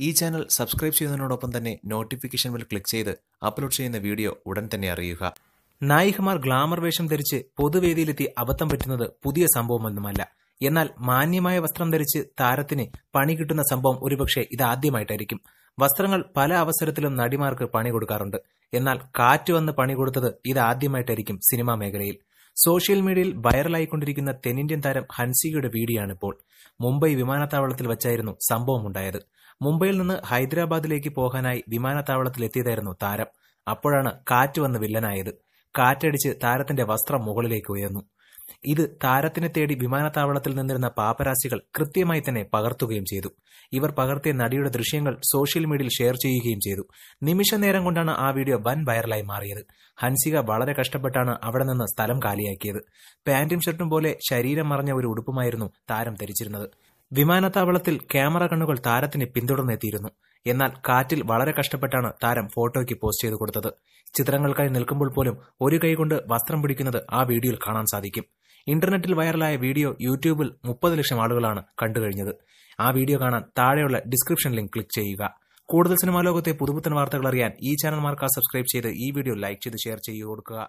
ഈ channel subscribe ചെയ്യുന്നതിനോടൊപ്പം തന്നെ നോട്ടിഫിക്കേഷൻ ബെൽ ക്ലിക്ക് ചെയ്ത് അപ്ലോഡ് ചെയ്യുന്ന വീഡിയോ ഉടൻ തന്നെ അറിയുക. നായികമാർ ഗ്ലാമർ വേഷം ധരിച്ച് പൊതുവേദിയിലെത്തി അബദ്ധം പറ്റുന്നത് പുതിയ സംഭവമൊന്നുമല്ല. എന്നാൽ മാന്യമായ വസ്ത്രം ധരിച്ച് താരത്തിന് പണി കിട്ടുന്ന സംഭവം ഒരുപക്ഷെ ഇതാദ്യമായിട്ടായിരിക്കും. വസ്ത്രങ്ങൾ പല അവസരത്തിലും നടിമാർക്ക് പണി കൊടുക്കാറുണ്ട്. എന്നാൽ കാറ്റ് വന്ന് പണി കൊടുത്തത് ഇതാദ്യമായിട്ടായിരിക്കും സിനിമാ മേഖലയിൽ. സോഷ്യൽ മീഡിയയിൽ വൈറലായിക്കൊണ്ടിരിക്കുന്ന തെന്നിന്ത്യൻ താരം ഹൻസികയുടെ വീഡിയോയാണിപ്പോൾ മുംബൈ വിമാനത്താവളത്തിൽ വച്ചായിരുന്നു സംഭവമുണ്ടായത്. മുംബൈയിൽ നിന്ന് ഹൈദരാബാദിലേക്ക് പോകാനായി വിമാനത്താവളത്തിലെത്തിയതായിരുന്നു താരം. അപ്പോഴാണ് കാറ്റ് വന്ന് വില്ലനായത്. കാറ്റടിച്ച് താരത്തിന്റെ വസ്ത്രം മുകളിലേക്ക് ഉയർന്നു. ഇത് താരത്തിനെ തേടി വിമാനത്താവളത്തിൽ നിന്നിരുന്ന പാപ്പരാസികൾ കൃത്യമായി തന്നെ പകർത്തുകയും ചെയ്തു. ഇവർ പകർത്തിയ നടിയുടെ ദൃശ്യങ്ങൾ സോഷ്യൽ മീഡിയയിൽ ഷെയർ ചെയ്യുകയും ചെയ്തു. നിമിഷ നേരം കൊണ്ടാണ് ആ വീഡിയോ വൻ വൈറലായി മാറിയത്. ഹൻസിക വളരെ കഷ്ടപ്പെട്ടാണ് അവിടെ നിന്ന് സ്ഥലം കാലിയാക്കിയത്. പാന്റും ഷർട്ടും പോലെ ശരീരം മറഞ്ഞ ഒരു ഉടുപ്പുമായിരുന്നു താരം ധരിച്ചിരുന്നത്. വിമാനത്താവളത്തിൽ ക്യാമറ കണ്ണുകൾ താരത്തിന് പിന്തുടർന്നെത്തിയിരുന്നു. എന്നാൽ കാറ്റിൽ വളരെ കഷ്ടപ്പെട്ടാണ് താരം ഫോട്ടോയ്ക്ക് പോസ്റ്റ് ചെയ്തു കൊടുത്തത്. ചിത്രങ്ങൾക്കായി നിൽക്കുമ്പോൾ പോലും ഒരു കൈകൊണ്ട് വസ്ത്രം പിടിക്കുന്നത് ആ വീഡിയോയിൽ കാണാൻ സാധിക്കും. ഇന്റർനെറ്റിൽ വൈറലായ വീഡിയോ യൂട്യൂബിൽ മുപ്പത് ലക്ഷം ആളുകളാണ് കണ്ടുകഴിഞ്ഞത്. ആ വീഡിയോ കാണാൻ താഴെയുള്ള ഡിസ്ക്രിപ്ഷൻ ലിങ്ക് ക്ലിക്ക് ചെയ്യുക. കൂടുതൽ സിനിമാ ലോകത്തെ പുതുപുത്തൻ വാർത്തകൾ അറിയാൻ ഈ ചാനൽ മാർക്ക് സബ്സ്ക്രൈബ് ചെയ്ത് ഈ വീഡിയോ ലൈക്ക് ചെയ്ത് ഷെയർ ചെയ്തു കൊടുക്കുക.